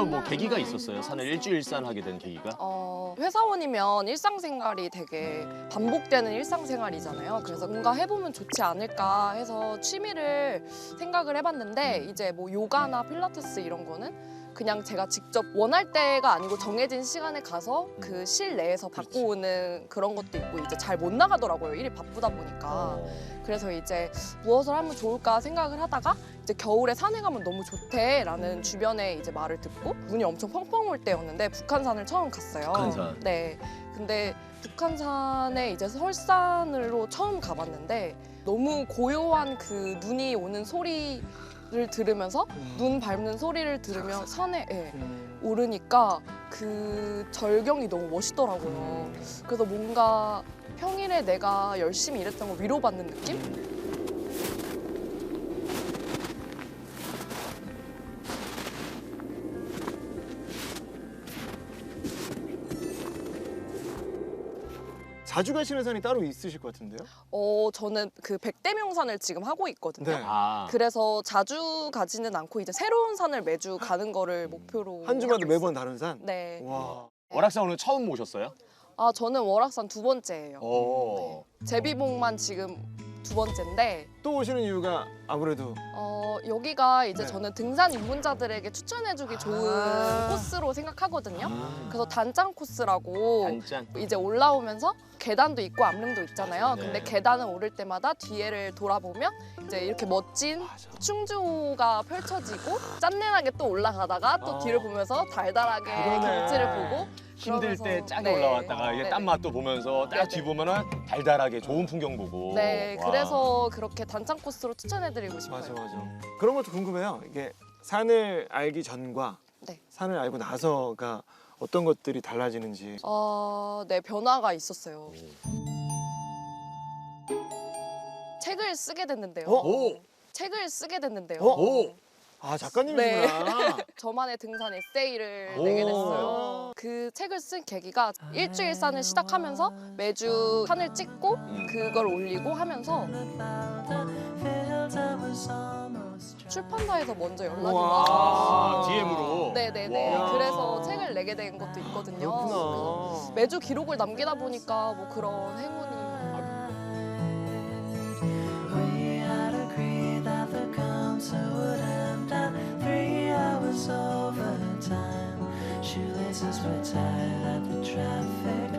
어떤 뭐 계기가 있었어요? 산을 일주일산 하게 된 계기가? 어, 회사원이면 일상생활이 되게 반복되는 일상생활이잖아요. 그래서 뭔가 해보면 좋지 않을까 해서 취미를 생각을 해봤는데 이제 뭐 요가나 필라테스 이런 거는 그냥 제가 직접 원할 때가 아니고 정해진 시간에 가서 그 실내에서 받고 오는 그런 것도 있고 이제 잘 못 나가더라고요. 일이 바쁘다 보니까. 그래서 이제 무엇을 하면 좋을까 생각을 하다가 이제 겨울에 산에 가면 너무 좋대라는 주변에 이제 말을 듣고 눈이 엄청 펑펑 올 때였는데 북한산을 처음 갔어요. 북한산. 네. 근데 북한산에 이제 설산으로 처음 가봤는데 너무 고요한 그 눈이 오는 소리를 들으면서 눈 밟는 소리를 들으며 산에 예, 오르니까 그 절경이 너무 멋있더라고요. 그래서 뭔가 평일에 내가 열심히 일했던 거 위로받는 느낌? 자주 가시는 산이 따로 있으실 것 같은데요? 어, 저는 그 백대명산을 지금 하고 있거든요. 네. 아, 그래서 자주 가지는 않고 이제 새로운 산을 매주 가는 거를 목표로 한 주마다 하고 매번 다른 산? 있어요. 네. 와. 월악산 오늘 처음 오셨어요? 아 저는 월악산 두 번째예요. 오. 제비봉만 지금 두 번째인데 또 오시는 이유가 아무래도 어, 여기가 이제 네. 저는 등산 입문자들에게 추천해주기 좋은 아. 코스로 생각하거든요. 음. 그래서 단장 코스라고 단짠. 이제 올라오면서 계단도 있고 암릉도 있잖아요. 네. 근데 계단을 오를 때마다 뒤에를 돌아보면 이제 이렇게 멋진 맞아. 충주가 펼쳐지고 짠내나게 또 올라가다가 또 아. 뒤를 보면서 달달하게 그러네. 경치를 힘들 때 그러면서- 짜게 네. 올라왔다가 이게 네네. 땀 맛도 보면서 딱 네네. 뒤 보면은 달달하게 좋은 풍경 보고. 네, 와. 그래서 그렇게 단장 코스로 추천해드리고 싶어요. 맞아 맞아. 그런 것도 궁금해요. 이게 산을 알기 전과 네. 산을 알고 나서가 어떤 것들이 달라지는지. 어, 네, 변화가 있었어요. 책을 쓰게 됐는데요. 어? 오. 책을 쓰게 됐는데요. 어? 오. 아 작가님이시구나. 저만의 등산 에세이를 오. 내게 됐어요. 그 책을 쓴 계기가 일주일 산을 시작하면서 매주 산을 찍고 음. 그걸 올리고 하면서 출판사에서 먼저 연락이 아, DM으로. 네네네 와. 그래서 책을 내게 된 것도 있거든요. 그렇구나. 매주 기록을 남기다 보니까 뭐 그런 행운이 We're tired of the traffic.